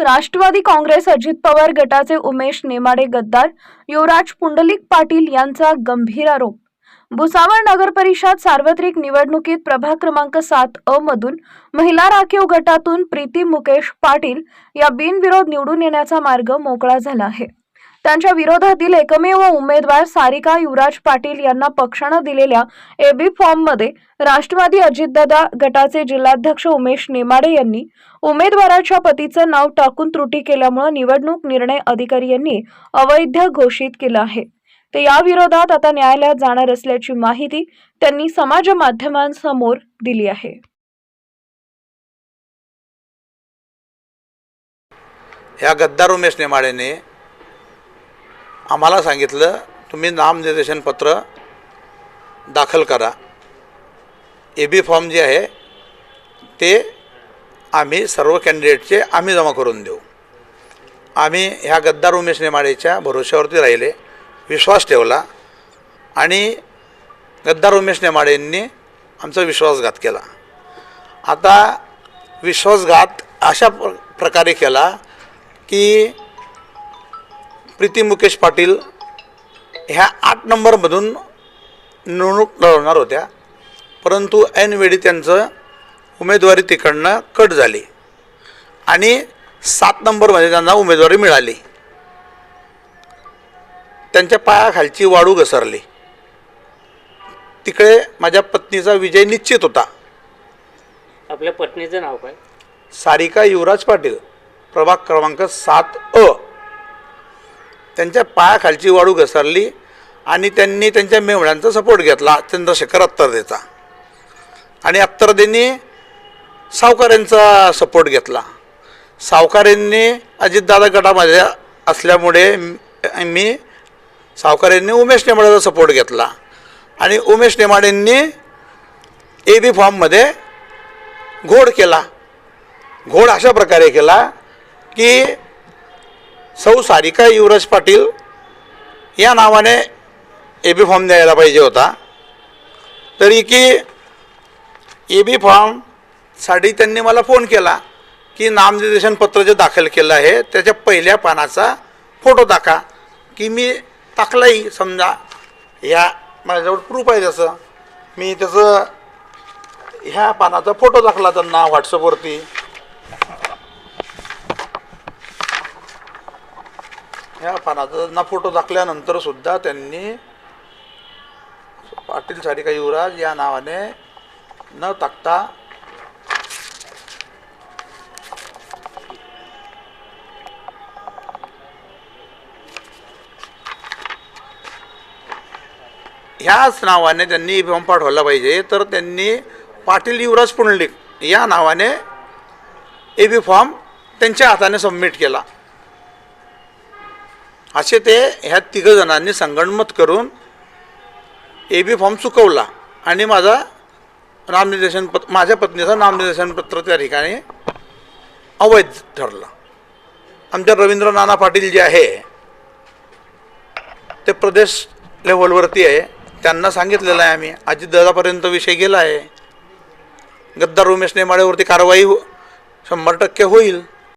राष्ट्रवादी काँग्रेस अजित पवार गटाचे उमेश नेमाडे गद्दार युवराज पुंडलिक पाटील यांचा गंभीर आरोप. भुसावळ नगर परिषद सार्वत्रिक निवडणुकीत प्रभाग क्रमांक सात अ मधून महिला राखीव गटातून प्रीती मुकेश पाटील या बिनविरोध निवडून येण्याचा मार्ग मोकळा झाला आहे. त्यांच्या विरोधातील एकमेव उमेदवार सारिका युवराज पाटील यांना पक्षानं दिलेल्या एबी फॉर्ममध्ये राष्ट्रवादी अजितदादा गटाचे जिल्हाध्यक्ष उमेश नेमाडे यांनी उमेदवाराच्या पतीचं नाव टाकून त्रुटी केल्यामुळे निवडणूक निर्णय अधिकारी यांनी अवैध घोषित केलं आहे. ते याविरोधात आता न्यायालयात जाणार असल्याची माहिती त्यांनी समाज माध्यमांसमोर दिली आहे. या गद्दार उमेश नेमाडेने आम्हाला सांगितलं तुम्ही नामनिर्देशन पत्र दाखल करा. ए बी फॉर्म जे आहे ते आम्ही सर्व कॅन्डिडेटचे आम्ही जमा करून देऊ. आम्ही ह्या गद्दार उमेश नेमाडेच्या भरोश्यावरती राहिले विश्वास ठेवला आणि गद्दार उमेश नेमाडेंनी आमचा विश्वासघात केला. आता विश्वासघात अशा प्र प्रकारे केला की प्रीती मुकेश पाटील ह्या आठ नंबरमधून निवडणूक लढवणार होत्या. परंतु ऐनवेळी त्यांचं उमेदवारी तिकडनं कट झाली. आणि सात नंबरमध्ये त्यांना उमेदवारी मिळाली. त्यांच्या पायाखालची वाळू घसरली. तिकडे माझ्या पत्नीचा विजय निश्चित होता. आपल्या पत्नीचं नाव काय? सारिका युवराज पाटील प्रभाग क्रमांक सात अ. त्यांच्या पायाखालची वाळू घसरली आणि त्यांनी त्यांच्या मेवण्यांचा सपोर्ट घेतला. चंद्रशेखर अत्तरदेचा. आणि अत्तरदेंनी सावकाऱ्यांचा सपोर्ट घेतला. सावकाऱ्यांनी अजितदादा गटामध्ये असल्यामुळे मी सावकाऱ्यांनी उमेश नेमाडेचा सपोर्ट घेतला. आणि उमेश नेमाडेंनी ए बी फॉर्ममध्ये घोड केला. घोड अशा प्रकारे केला की सौ सारिका युवराज पाटील या नावाने ए बी फॉर्म द्यायला पाहिजे होता. तरी की ए बी फॉर्मसाठी त्यांनी मला फोन केला की नामनिर्देशन पत्र जे दाखल केलं आहे त्याच्या पहिल्या पानाचा फोटो टाका की मी टाकलाही समजा. ह्या माझ्याजवळ प्रूफ आहे त्याचं. मी त्याचं ह्या पानाचा फोटो टाकला त्यांना व्हॉट्सअपवरती ह्या पानाचा फोटो टाकल्यानंतर सुद्धा त्यांनी पाटील सारिका युवराज या नावाने न टाकता ह्याच नावाने त्यांनी फॉर्म व्हायला पाहिजे. तर त्यांनी पाटील युवराज पुंडलिक या नावाने ए बी फॉर्म त्यांच्या हाताने सबमिट केला. असे ते ह्या तिघं जणांनी संगणमत करून ए बी फॉर्म चुकवला. आणि माझा नामनिर्देशन पत्र माझ्या पत्नीचं नामनिर्देशन पत्र त्या ठिकाणी अवैध ठरलं. आमच्या रवींद्र नाना पाटील जे आहे ते प्रदेश लेवलवरती आहे. त्यांना सांगितलेलं आहे आम्ही. अजितदादापर्यंत विषय गेला आहे. गद्दार उमेश नेमाळेवरती कारवाई हो- शंभर टक्के होईल.